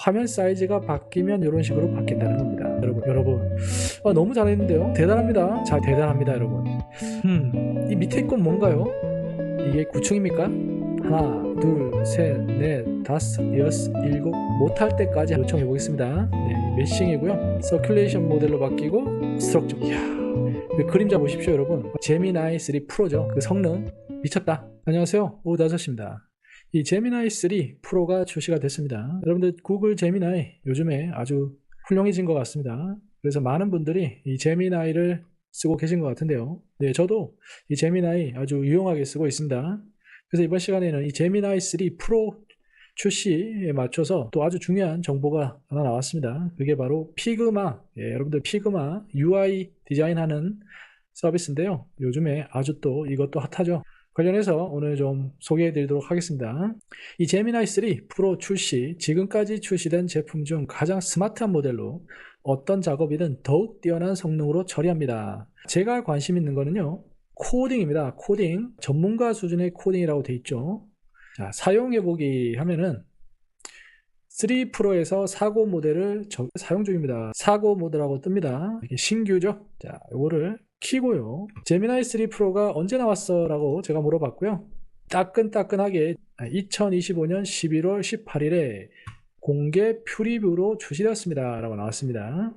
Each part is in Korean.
화면 사이즈가 바뀌면 이런 식으로 바뀐다는 겁니다. 여러분, 여러분, 아, 너무 잘했는데요. 대단합니다. 자, 대단합니다, 여러분. 음, 이 밑에 건 뭔가요? 이게 구층입니까? 하나, 둘, 셋, 넷, 다섯, 여섯, 일곱 못할 때까지 요청해 보겠습니다. 네, 메싱이고요. 서큘레이션 모델로 바뀌고 스트럭처. 이야, 그 그림자 보십시오, 여러분. 제미나이 3 프로죠. 그 성능 미쳤다. 안녕하세요, 오다섯입니다. 이 제미나이 3 프로가 출시가 됐습니다. 여러분들 구글 제미나이 요즘에 아주 훌륭해진 것 같습니다. 그래서 많은 분들이 이 제미나이를 쓰고 계신 것 같은데요. 네, 저도 이 제미나이 아주 유용하게 쓰고 있습니다. 그래서 이번 시간에는 이 제미나이 3 프로 출시에 맞춰서 또 아주 중요한 정보가 하나 나왔습니다. 그게 바로 피그마, 예, 여러분들 피그마 UI 디자인하는 서비스인데요. 요즘에 아주 또 이것도 핫하죠. 관련해서 오늘 좀 소개해 드리도록 하겠습니다. 이 제미나이 3 프로 출시, 지금까지 출시된 제품 중 가장 스마트한 모델로 어떤 작업이든 더욱 뛰어난 성능으로 처리합니다. 제가 관심 있는 거는요. 코딩입니다. 코딩. 전문가 수준의 코딩이라고 돼 있죠. 자, 사용해 보기 하면은 3 프로에서 사고 모델을 사용 중입니다. 사고 모델하고 뜹니다. 신규죠. 자, 이거를 키고요. 제미나이 3 프로가 언제 나왔어? 라고 제가 물어봤고요. 따끈따끈하게 2025년 11월 18일에 공개 프리뷰로 출시되었습니다. 라고 나왔습니다.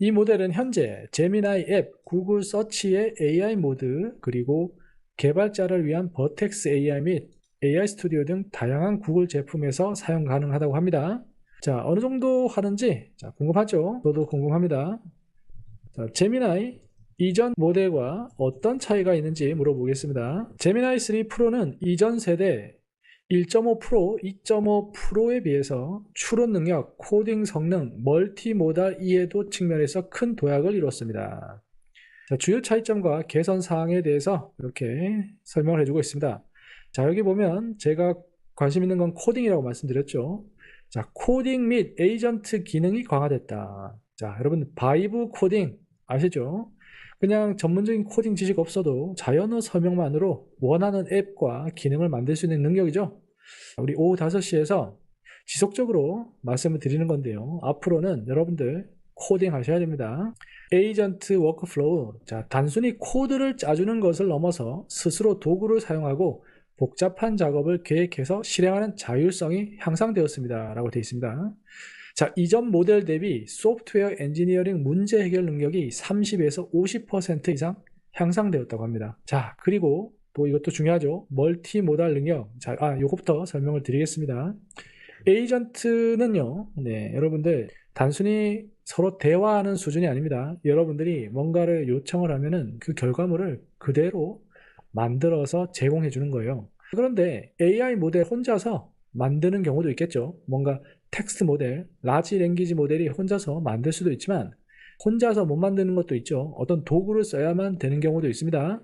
이 모델은 현재 제미나이 앱, 구글 서치의 AI 모드, 그리고 개발자를 위한 버텍스 AI 및 AI 스튜디오 등 다양한 구글 제품에서 사용 가능하다고 합니다. 자, 어느 정도 하는지 자, 궁금하죠? 저도 궁금합니다. 자, 제미나이 이전 모델과 어떤 차이가 있는지 물어보겠습니다. 제미나이 3 프로는 이전 세대 1.5 프로, 2.5 프로에 비해서 추론 능력, 코딩 성능, 멀티모달 이해도 측면에서 큰 도약을 이뤘습니다. 자, 주요 차이점과 개선 사항에 대해서 이렇게 설명을 해주고 있습니다. 자, 여기 보면 제가 관심 있는 건 코딩이라고 말씀드렸죠. 자, 코딩 및 에이전트 기능이 강화됐다. 자, 여러분 바이브 코딩 아시죠? 그냥 전문적인 코딩 지식 없어도 자연어 설명만으로 원하는 앱과 기능을 만들 수 있는 능력이죠. 우리 오후 5시에서 지속적으로 말씀을 드리는 건데요. 앞으로는 여러분들 코딩 하셔야 됩니다. 에이전트 워크플로우. 자, 단순히 코드를 짜주는 것을 넘어서 스스로 도구를 사용하고 복잡한 작업을 계획해서 실행하는 자율성이 향상되었습니다. 라고 되어 있습니다. 자, 이전 모델 대비 소프트웨어 엔지니어링 문제 해결 능력이 30에서 50% 이상 향상되었다고 합니다. 자, 그리고 또 이것도 중요하죠. 멀티 모달 능력. 자, 아, 요것부터 설명을 드리겠습니다. 에이전트는요, 네, 여러분들, 단순히 서로 대화하는 수준이 아닙니다. 여러분들이 뭔가를 요청을 하면은 그 결과물을 그대로 만들어서 제공해 주는 거예요. 그런데 AI 모델 혼자서 만드는 경우도 있겠죠. 뭔가 텍스트 모델, 라지 랭귀지 모델이 혼자서 만들 수도 있지만 혼자서 못 만드는 것도 있죠. 어떤 도구를 써야만 되는 경우도 있습니다.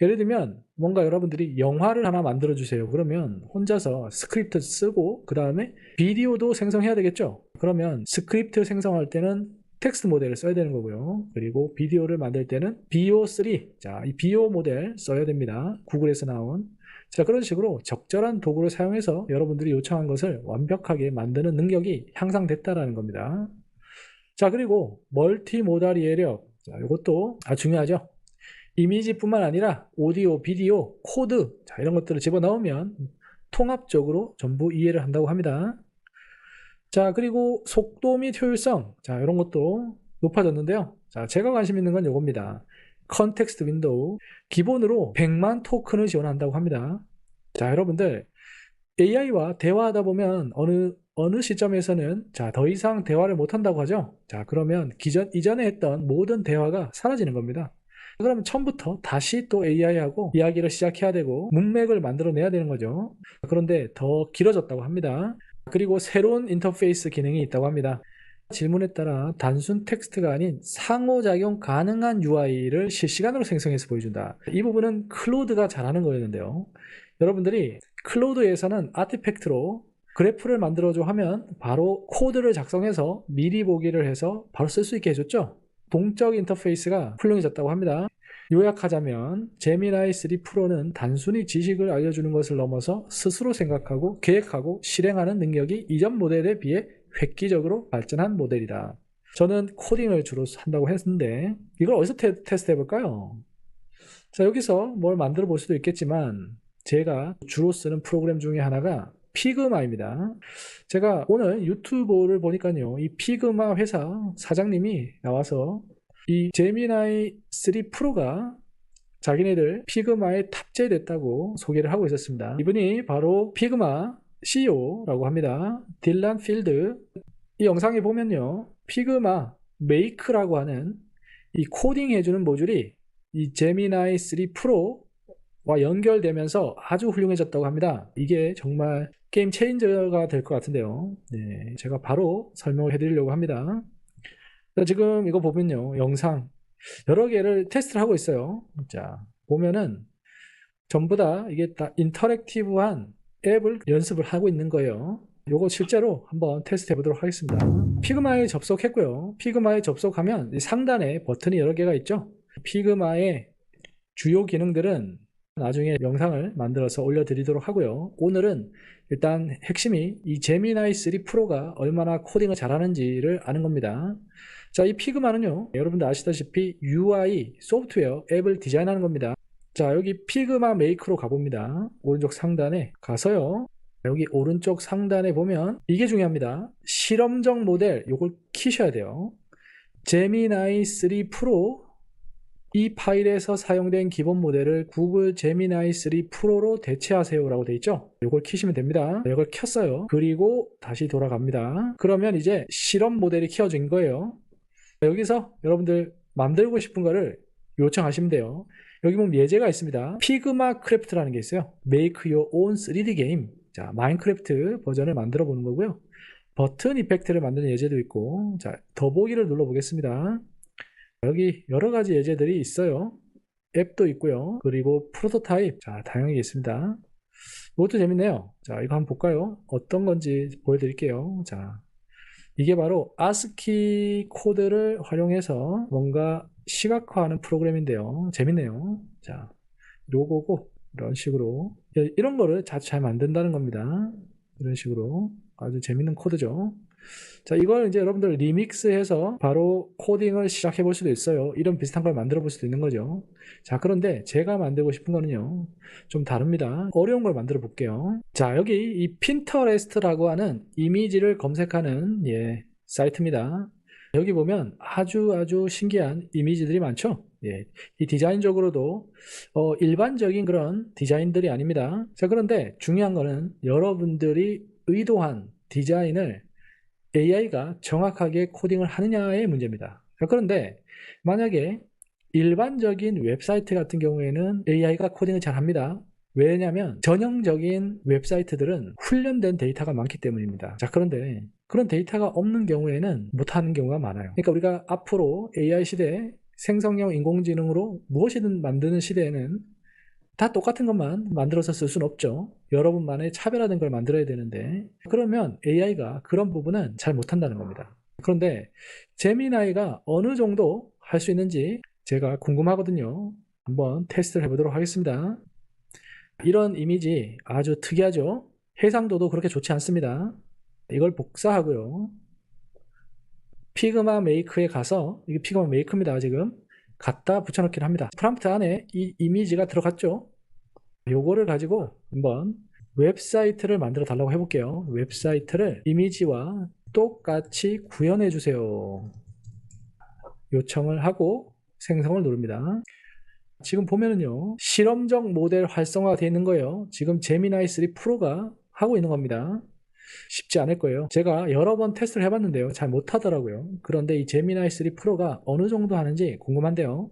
예를 들면 뭔가 여러분들이 영화를 하나 만들어 주세요. 그러면 혼자서 스크립트 쓰고 그 다음에 비디오도 생성해야 되겠죠. 그러면 스크립트 생성할 때는 텍스트 모델을 써야 되는 거고요. 그리고 비디오를 만들 때는 BO3, 자, 이 BO 모델 써야 됩니다. 구글에서 나온. 자, 그런 식으로 적절한 도구를 사용해서 여러분들이 요청한 것을 완벽하게 만드는 능력이 향상됐다라는 겁니다. 자, 그리고 멀티모달 이해력. 자, 이것도 아주 중요하죠. 이미지뿐만 아니라 오디오, 비디오, 코드, 자, 이런 것들을 집어넣으면 통합적으로 전부 이해를 한다고 합니다. 자, 그리고 속도 및 효율성. 자, 이런 것도 높아졌는데요. 자, 제가 관심 있는 건 이겁니다. 컨텍스트 윈도우. 기본으로 100만 토큰을 지원한다고 합니다. 자, 여러분들 AI와 대화하다 보면 어느 어느 시점에서는 자, 더 이상 대화를 못 한다고 하죠. 자, 그러면 기존 이전에 했던 모든 대화가 사라지는 겁니다. 그러면 처음부터 다시 또 AI하고 이야기를 시작해야 되고 문맥을 만들어내야 되는 거죠. 그런데 더 길어졌다고 합니다. 그리고 새로운 인터페이스 기능이 있다고 합니다. 질문에 따라 단순 텍스트가 아닌 상호작용 가능한 UI를 실시간으로 생성해서 보여준다. 이 부분은 클로드가 잘하는 거였는데요. 여러분들이 클로드에서는 아티팩트로 그래프를 만들어줘 하면 바로 코드를 작성해서 미리 보기를 해서 바로 쓸 수 있게 해줬죠. 동적 인터페이스가 훌륭해졌다고 합니다. 요약하자면 제미나이 3 프로는 단순히 지식을 알려주는 것을 넘어서 스스로 생각하고 계획하고 실행하는 능력이 이전 모델에 비해 획기적으로 발전한 모델이다. 저는 코딩을 주로 한다고 했는데 이걸 어디서 테, 스트 해볼까요? 자 여기서 뭘 만들어 볼 수도 있겠지만 제가 주로 쓰는 프로그램 중에 하나가 피그마입니다. 제가 오늘 유튜브를 보니까요. 이 피그마 회사 사장님이 나와서 이 제미나이 3 프로가 자기네들 피그마에 탑재됐다고 소개를 하고 있었습니다. 이분이 바로 피그마 CEO라고 합니다. 딜란 필드. 이 영상에 보면요. 피그마 메이크라고 하는 이 코딩 해주는 모듈이 이 제미나이 3 프로와 연결되면서 아주 훌륭해졌다고 합니다. 이게 정말 게임 체인저가 될 것 같은데요. 네, 제가 바로 설명을 해드리려고 합니다. 지금 이거 보면요. 영상 여러 개를 테스트를 하고 있어요. 자, 보면은 전부 다 이게 다 인터랙티브한 앱을 연습을 하고 있는 거예요. 요거 실제로 한번 테스트 해보도록 하겠습니다. 피그마에 접속했고요. 피그마에 접속하면 상단에 버튼이 여러 개가 있죠. 피그마의 주요 기능들은 나중에 영상을 만들어서 올려드리도록 하고요. 오늘은 일단 핵심이 이 제미나이 3 프로가 얼마나 코딩을 잘하는지를 아는 겁니다. 자, 이 피그마는요, 여러분들 아시다시피 UI, 소프트웨어, 앱을 디자인하는 겁니다. 자, 여기 피그마 메이크로 가봅니다. 오른쪽 상단에 가서요. 여기 오른쪽 상단에 보면 이게 중요합니다. 실험적 모델, 요걸 키셔야 돼요. 제미나이 3 프로 이 파일에서 사용된 기본 모델을 구글 제미나이 3 프로로 대체하세요 라고 되어 있죠 이걸 키시면 됩니다 이걸 켰어요 그리고 다시 돌아갑니다 그러면 이제 실험 모델이 키워진 거예요 여기서 여러분들 만들고 싶은 거를 요청하시면 돼요 여기 보면 예제가 있습니다 피그마 크래프트라는 게 있어요 Make your own 3D game 자 마인크래프트 버전을 만들어 보는 거고요 버튼 이펙트를 만드는 예제도 있고 자 더보기를 눌러 보겠습니다 여기 여러 가지 예제들이 있어요. 앱도 있고요. 그리고 프로토타입. 자, 다양하게 있습니다. 이것도 재밌네요. 자, 이거 한번 볼까요? 어떤 건지 보여드릴게요. 자, 이게 바로 아스키 코드를 활용해서 뭔가 시각화하는 프로그램인데요. 재밌네요. 자, 요거고 이런 식으로 이런 거를 자주 잘 만든다는 겁니다. 이런 식으로 아주 재밌는 코드죠. 자, 이걸 이제 여러분들 리믹스해서 바로 코딩을 시작해 볼 수도 있어요. 이런 비슷한 걸 만들어 볼 수도 있는 거죠. 자, 그런데 제가 만들고 싶은 거는요. 좀 다릅니다. 어려운 걸 만들어 볼게요. 자, 여기 이 핀터레스트라고 하는 이미지를 검색하는 예, 사이트입니다. 여기 보면 아주 아주 신기한 이미지들이 많죠. 예, 이 디자인적으로도 어, 일반적인 그런 디자인들이 아닙니다. 자, 그런데 중요한 거는 여러분들이 의도한 디자인을 AI가 정확하게 코딩을 하느냐의 문제입니다. 그런데 만약에 일반적인 웹사이트 같은 경우에는 AI가 코딩을 잘 합니다. 왜냐하면 전형적인 웹사이트들은 훈련된 데이터가 많기 때문입니다. 자, 그런데 그런 데이터가 없는 경우에는 못하는 경우가 많아요. 그러니까 우리가 앞으로 AI 시대 생성형 인공지능으로 무엇이든 만드는 시대에는 다 똑같은 것만 만들어서 쓸 수는 없죠. 여러분만의 차별화된 걸 만들어야 되는데 그러면 AI가 그런 부분은 잘 못한다는 겁니다. 그런데 제미나이가 어느 정도 할 수 있는지 제가 궁금하거든요. 한번 테스트를 해보도록 하겠습니다. 이런 이미지 아주 특이하죠? 해상도도 그렇게 좋지 않습니다. 이걸 복사하고요. 피그마 메이크에 가서 이게 피그마 메이크입니다 지금 갖다 붙여넣기를 합니다. 프롬프트 안에 이 이미지가 들어갔죠. 요거를 가지고 한번 웹사이트를 만들어 달라고 해볼게요. 웹사이트를 이미지와 똑같이 구현해 주세요. 요청을 하고 생성을 누릅니다. 지금 보면은요 실험적 모델 활성화가 되어 있는 거예요 지금 제미나이 3 프로가 하고 있는 겁니다 쉽지 않을 거예요. 제가 여러 번 테스트를 해봤는데요. 잘 못하더라고요. 그런데 이 제미나이 3 프로가 어느 정도 하는지 궁금한데요.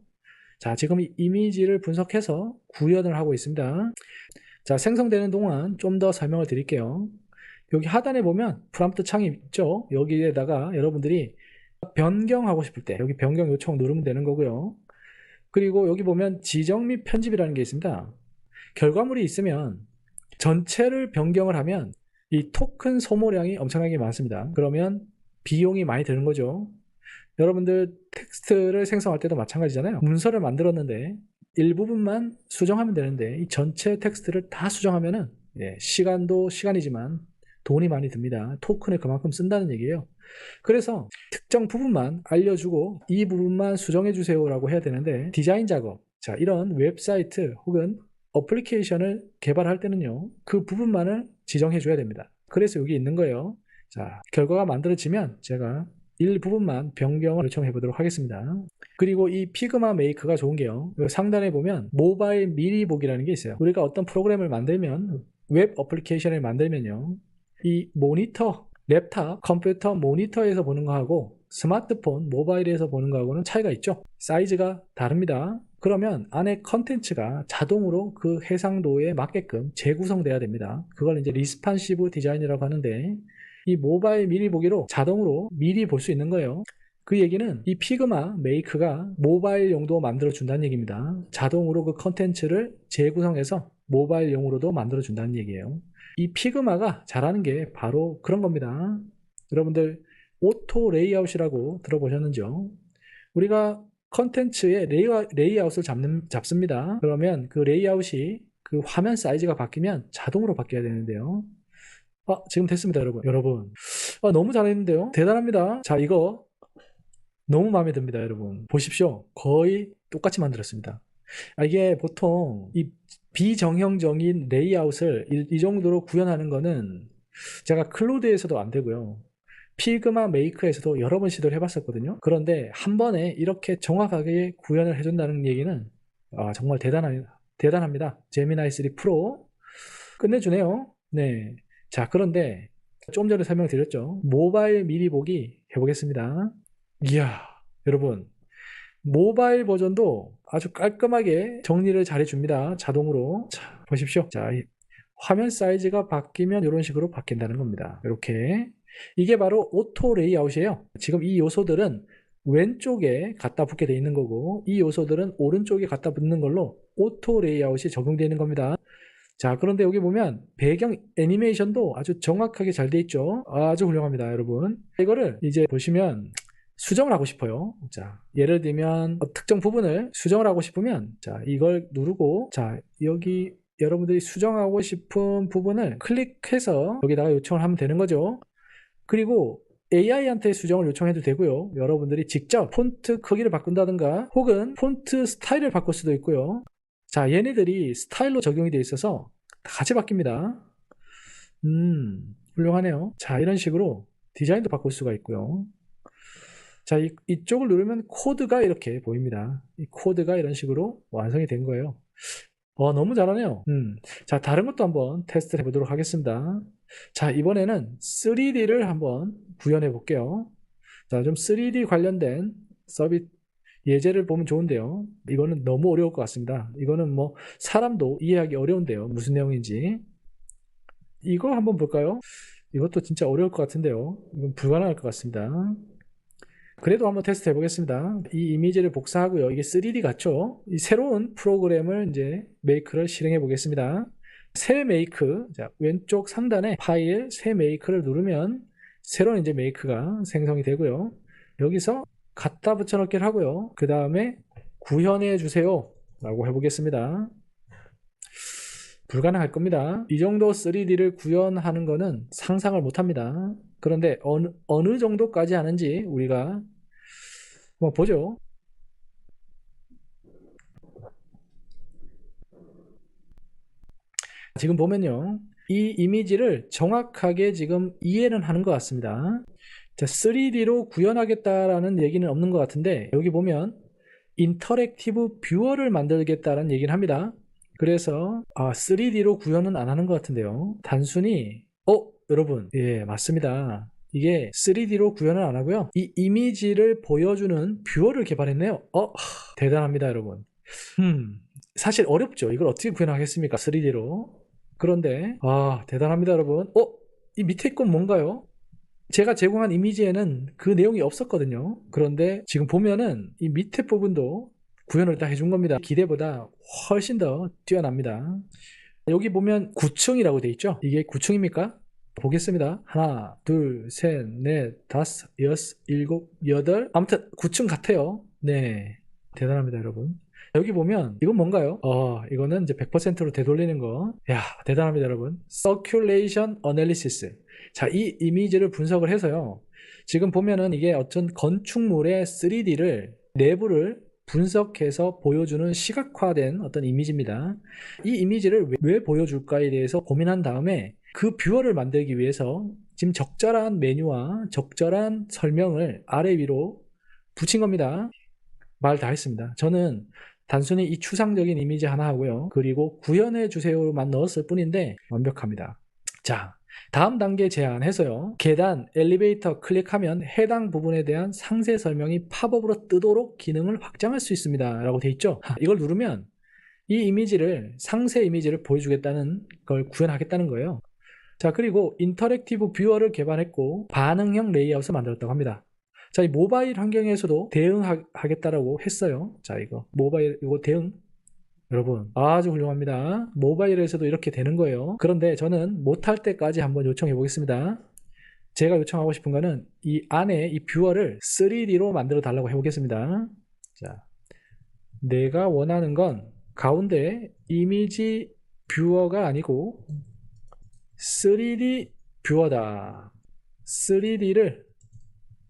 자, 지금 이 이미지를 분석해서 구현을 하고 있습니다. 자, 생성되는 동안 좀 더 설명을 드릴게요. 여기 하단에 보면 프롬프트 창이 있죠. 여기에다가 여러분들이 변경하고 싶을 때 여기 변경 요청 누르면 되는 거고요. 그리고 여기 보면 지정 및 편집이라는 게 있습니다. 결과물이 있으면 전체를 변경을 하면 이 토큰 소모량이 엄청나게 많습니다. 그러면 비용이 많이 드는 거죠. 여러분들 텍스트를 생성할 때도 마찬가지잖아요. 문서를 만들었는데 일부분만 수정하면 되는데 이 전체 텍스트를 다 수정하면은 예, 시간도 시간이지만 돈이 많이 듭니다. 토큰을 그만큼 쓴다는 얘기예요. 그래서 특정 부분만 알려주고 이 부분만 수정해 주세요라고 해야 되는데 디자인 작업, 자 이런 웹사이트 혹은 어플리케이션을 개발할 때는요 그 부분만을 지정해 줘야 됩니다. 그래서 여기 있는 거예요. 자 결과가 만들어지면 제가 일부분만 변경을 요청해 보도록 하겠습니다. 그리고 이 피그마 메이크가 좋은 게요. 상단에 보면 모바일 미리 보기라는 게 있어요. 우리가 어떤 프로그램을 만들면 웹 어플리케이션을 만들면요. 이 모니터, 랩탑, 컴퓨터 모니터에서 보는 거하고 스마트폰, 모바일에서 보는 거하고는 차이가 있죠. 사이즈가 다릅니다. 그러면 안에 컨텐츠가 자동으로 그 해상도에 맞게끔 재구성돼야 됩니다. 그걸 이제 리스판시브 디자인이라고 하는데 이 모바일 미리 보기로 자동으로 미리 볼 수 있는 거예요. 그 얘기는 이 피그마 메이크가 모바일용도 만들어 준다는 얘기입니다. 자동으로 그 컨텐츠를 재구성해서 모바일용으로도 만들어 준다는 얘기예요. 이 피그마가 잘하는 게 바로 그런 겁니다. 여러분들 오토 레이아웃이라고 들어보셨는지요? 우리가 컨텐츠의 레이아 웃, 을 잡는, 잡습니다. 그러면 그 레이아웃이 그 화면 사이즈가 바뀌면 자동으로 바뀌어야 되는데요. 아, 지금 됐습니다, 여러분. 여러분. 아, 너무 잘했는데요? 대단합니다. 자, 이거 너무 마음에 듭니다, 여러분. 보십시오. 거의 똑같이 만들었습니다. 아, 이게 보통 이 비정형적인 레이아웃을 이, 이 정도로 구현하는 거는 제가 클로드에서도 안 되고요. 피그마 메이크에서도 여러 번 시도를 해봤었거든요. 그런데 한 번에 이렇게 정확하게 구현을 해준다는 얘기는 아, 정말 대단한, 대단합니다. 제미나이 3 프로 끝내주네요. 네. 자, 그런데 좀 전에 설명드렸죠. 모바일 미리 보기 해보겠습니다. 이야, 여러분. 모바일 버전도 아주 깔끔하게 정리를 잘 해줍니다. 자동으로. 자, 보십시오. 자, 화면 사이즈가 바뀌면 이런 식으로 바뀐다는 겁니다. 이렇게. 이게 바로 오토 레이아웃이에요. 지금 이 요소들은 왼쪽에 갖다 붙게 돼 있는 거고 이 요소들은 오른쪽에 갖다 붙는 걸로 오토 레이아웃이 적용되어 있는 겁니다. 자 그런데 여기 보면 배경 애니메이션도 아주 정확하게 잘 돼 있죠 아주 훌륭합니다 여러분 이거를 이제 보시면 수정을 하고 싶어요 자 예를 들면 어, 특정 부분을 수정을 하고 싶으면 자 이걸 누르고 자 여기 여러분들이 수정하고 싶은 부분을 클릭해서 여기다가 요청을 하면 되는 거죠 그리고 AI한테 수정을 요청해도 되고요 여러분들이 직접 폰트 크기를 바꾼다든가 혹은 폰트 스타일을 바꿀 수도 있고요 자, 얘네들이 스타일로 적용이 되어 있어서 같이 바뀝니다. 음, 훌륭하네요. 자, 이런 식으로 디자인도 바꿀 수가 있고요. 자, 이, 이쪽을 누르면 코드가 이렇게 보입니다. 이 코드가 이런 식으로 완성이 된 거예요. 어, 너무 잘하네요. 음. 자, 다른 것도 한번 테스트를 해보도록 하겠습니다. 자, 이번에는 3D를 한번 구현해 볼게요. 자, 좀 3D 관련된 서비스 예제를 보면 좋은데요. 이거는 너무 어려울 것 같습니다. 이거는 뭐 사람도 이해하기 어려운데요. 무슨 내용인지. 이거 한번 볼까요? 이것도 진짜 어려울 것 같은데요. 이건 불가능할 것 같습니다. 그래도 한번 테스트 해보겠습니다. 이 이미지를 복사하고요. 이게 3D 같죠? 이 새로운 프로그램을 이제 메이크를 실행해 보겠습니다. 새 메이크, 자, 왼쪽 상단에 파일 새 메이크를 누르면 새로운 이제 메이크가 생성이 되고요. 여기서 갖다 붙여넣기를 하고요. 그 다음에 구현해 주세요. 라고 해보겠습니다. 불가능할 겁니다. 이 정도 3D를 구현하는 것은 상상을 못합니다. 그런데 어느, 어느 정도까지 하는지 우리가 한번 보죠. 지금 보면요. 이 이미지를 정확하게 지금 이해는 하는 것 같습니다. 자, 3D로 구현하겠다라는 얘기는 없는 것 같은데 여기 보면 인터랙티브 뷰어를 만들겠다는 얘기를 합니다. 그래서 아, 3D로 구현은 안 하는 것 같은데요. 단순히 어 여러분 예 맞습니다. 이게 3D로 구현을 안 하고요. 이 이미지를 보여주는 뷰어를 개발했네요. 어 하, 대단합니다 여러분. 음 사실 어렵죠. 이걸 어떻게 구현하겠습니까 3D로. 그런데 아 대단합니다 여러분. 어? 이 밑에 건 뭔가요? 제가 제공한 이미지에는 그 내용이 없었거든요. 그런데 지금 보면은 이 밑에 부분도 구현을 다 해준 겁니다. 기대보다 훨씬 더 뛰어납니다. 여기 보면 9층이라고 돼 있죠? 이게 9층입니까? 보겠습니다. 하나, 둘, 셋, 넷, 다섯, 여섯, 일곱, 여덟. 아무튼 9층 같아요. 네. 대단합니다, 여러분. 여기 보면 이건 뭔가요? 어, 이거는 이제 100%로 되돌리는 거. 야, 대단합니다, 여러분. Circulation Analysis. 자, 이 이미지를 분석을 해서요. 지금 보면은 이게 어떤 건축물의 3D를 내부를 분석해서 보여주는 시각화된 어떤 이미지입니다. 이 이미지를 왜, 왜 보여줄까에 대해서 고민한 다음에 그 뷰어를 만들기 위해서 지금 적절한 메뉴와 적절한 설명을 아래 위로 붙인 겁니다. 말 다 했습니다. 저는 단순히 이 추상적인 이미지 하나 하고요. 그리고 구현해 주세요만 넣었을 뿐인데 완벽합니다. 자, 다음 단계 제안해서요. 계단, 엘리베이터 클릭하면 해당 부분에 대한 상세 설명이 팝업으로 뜨도록 기능을 확장할 수 있습니다. 라고 돼 있죠. 이걸 누르면 이 이미지를 상세 이미지를 보여주겠다는 걸 구현하겠다는 거예요. 자, 그리고 인터랙티브 뷰어를 개발했고 반응형 레이아웃을 만들었다고 합니다. 자, 이 모바일 환경에서도 대응하겠다라고 했어요. 자, 이거 모바일 이거 대응 여러분 아주 훌륭합니다. 모바일에서도 이렇게 되는 거예요. 그런데 저는 못할 때까지 한번 요청해 보겠습니다. 제가 요청하고 싶은 거는 이 안에 이 뷰어를 3D로 만들어 달라고 해보겠습니다. 자, 내가 원하는 건 가운데 이미지 뷰어가 아니고 3D 뷰어다. 3D를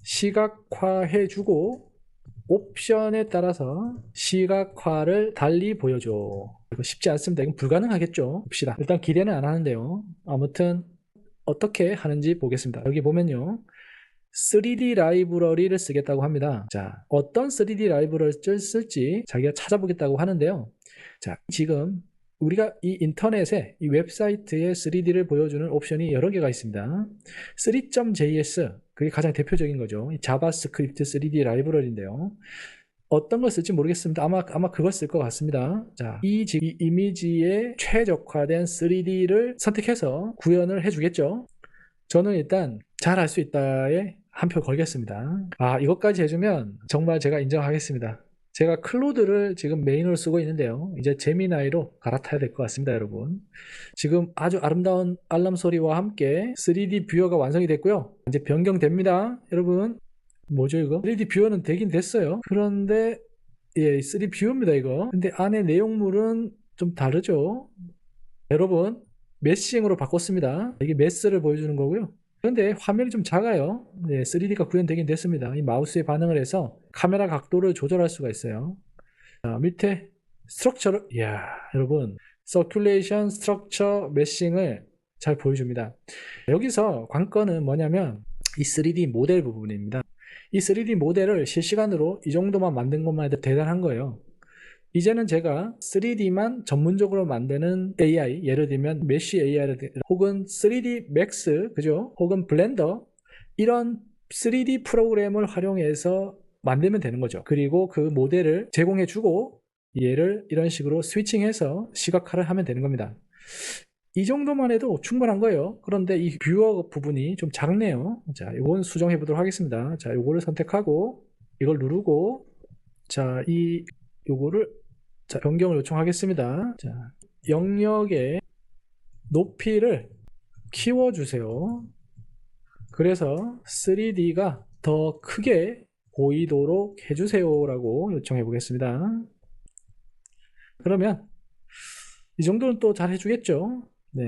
시각화해주고 옵션에 따라서 시각화를 달리 보여줘. 이거 쉽지 않습니다. 이건 불가능하겠죠. 봅시다. 일단 기대는 안 하는데요. 아무튼 어떻게 하는지 보겠습니다. 여기 보면요. 3D 라이브러리를 쓰겠다고 합니다. 자, 어떤 3D 라이브러리를 쓸지 자기가 찾아보겠다고 하는데요. 자, 지금 우리가 이 인터넷에 이 웹사이트에 3D를 보여주는 옵션이 여러 개가 있습니다. 3.js 그게 가장 대표적인 거죠. 자바스크립트 3D 라이브러리인데요. 어떤 걸 쓸지 모르겠습니다. 아마 아마 그걸 쓸 것 같습니다. 자, 이, 이 이미지에 최적화된 3D를 선택해서 구현을 해주겠죠. 저는 일단 잘 할 수 있다에 한 표 걸겠습니다. 아, 이것까지 해주면 정말 제가 인정하겠습니다. 제가 클로드를 지금 메인으로 쓰고 있는데요. 이제 제미나이로 갈아타야 될 것 같습니다, 여러분. 지금 아주 아름다운 알람 소리와 함께 3D 뷰어가 완성이 됐고요. 이제 변경됩니다, 여러분. 뭐죠, 이거? 3D 뷰어는 되긴 됐어요. 그런데, 예, 3D 뷰어입니다, 이거. 근데 안에 내용물은 좀 다르죠. 여러분, 메싱으로 바꿨습니다. 이게 메스를 보여주는 거고요. 그런데 화면이 좀 작아요. 네, 3D가 구현되긴 됐습니다. 이 마우스에 반응을 해서 카메라 각도를 조절할 수가 있어요. 자, 밑에 스트럭처를, 이야, 여러분, 서큘레이션 스트럭처 메싱을 잘 보여줍니다. 여기서 관건은 뭐냐면 이 3D 모델 부분입니다. 이 3D 모델을 실시간으로 이 정도만 만든 것만 해도 대단한 거예요. 이제는 제가 3D만 전문적으로 만드는 AI, 예를 들면 메쉬 AI를 혹은 3D Max, 그죠? 혹은 블렌더 이런 3D 프로그램을 활용해서 만들면 되는 거죠. 그리고 그 모델을 제공해 주고 얘를 이런 식으로 스위칭해서 시각화를 하면 되는 겁니다. 이 정도만 해도 충분한 거예요. 그런데 이 뷰어 부분이 좀 작네요. 자, 이건 수정해 보도록 하겠습니다. 자, 이거를 선택하고 이걸 누르고 자, 이 요거를 자, 변경을 요청하겠습니다. 자, 영역의 높이를 키워주세요. 그래서 3D가 더 크게 보이도록 해주세요 라고 요청해 보겠습니다. 그러면 이 정도는 또 잘 해주겠죠. 네.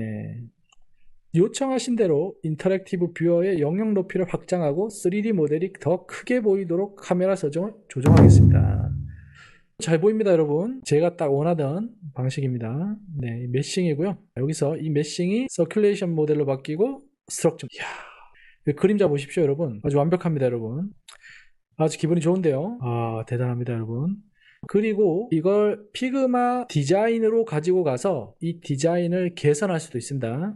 요청하신 대로 인터랙티브 뷰어의 영역 높이를 확장하고 3D 모델이 더 크게 보이도록 카메라 설정을 조정하겠습니다. 잘 보입니다 여러분. 제가 딱 원하던 방식입니다. 네 메싱이고요. 여기서 이 메싱이 서큘레이션 모델로 바뀌고 스트럭처 이야 그림자 보십시오 여러분. 아주 완벽합니다 여러분. 아주 기분이 좋은데요? 아 대단합니다 여러분. 그리고 이걸 피그마 디자인으로 가지고 가서 이 디자인을 개선할 수도 있습니다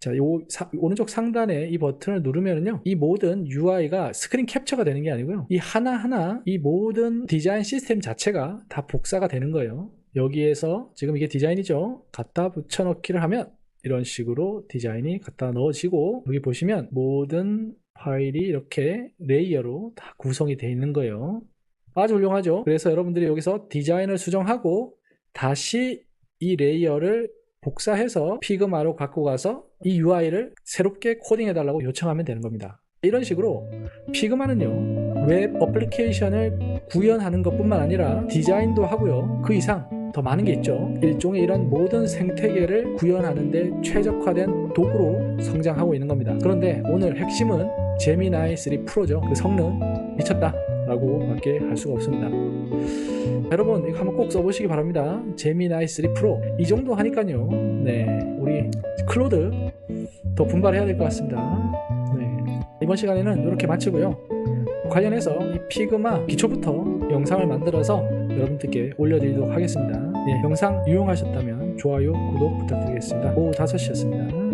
자, 요 사, 오른쪽 상단에 이 버튼을 누르면은요, 이 모든 UI가 스크린 캡처가 되는 게 아니고요, 이 하나하나 이 모든 디자인 시스템 자체가 다 복사가 되는 거예요. 여기에서 지금 이게 디자인이죠. 갖다 붙여넣기를 하면 이런 식으로 디자인이 갖다 넣어지고 여기 보시면 모든 파일이 이렇게 레이어로 다 구성이 되어 있는 거예요. 아주 훌륭하죠. 그래서 여러분들이 여기서 디자인을 수정하고 다시 이 레이어를 복사해서 피그마로 갖고 가서 이 UI를 새롭게 코딩해 달라고 요청하면 되는 겁니다. 이런 식으로 피그마는요 웹 어플리케이션을 구현하는 것뿐만 아니라 디자인도 하고요. 그 이상 더 많은 게 있죠. 일종의 이런 모든 생태계를 구현하는데 최적화된 도구로 성장하고 있는 겁니다. 그런데 오늘 핵심은 제미나이 3 프로죠. 그 성능 미쳤다. 라고 밖에 할 수가 없습니다. 여러분 이거 한번 꼭 써보시기 바랍니다. 제미나이 3 프로 이 정도 하니까요. 네, 우리 클로드 더 분발해야 될 것 같습니다. 네, 이번 시간에는 이렇게 마치고요. 관련해서 이 피그마 기초부터 영상을 만들어서 여러분들께 올려드리도록 하겠습니다. 예, 영상 유용하셨다면 좋아요, 구독 부탁드리겠습니다. 오후 5시였습니다.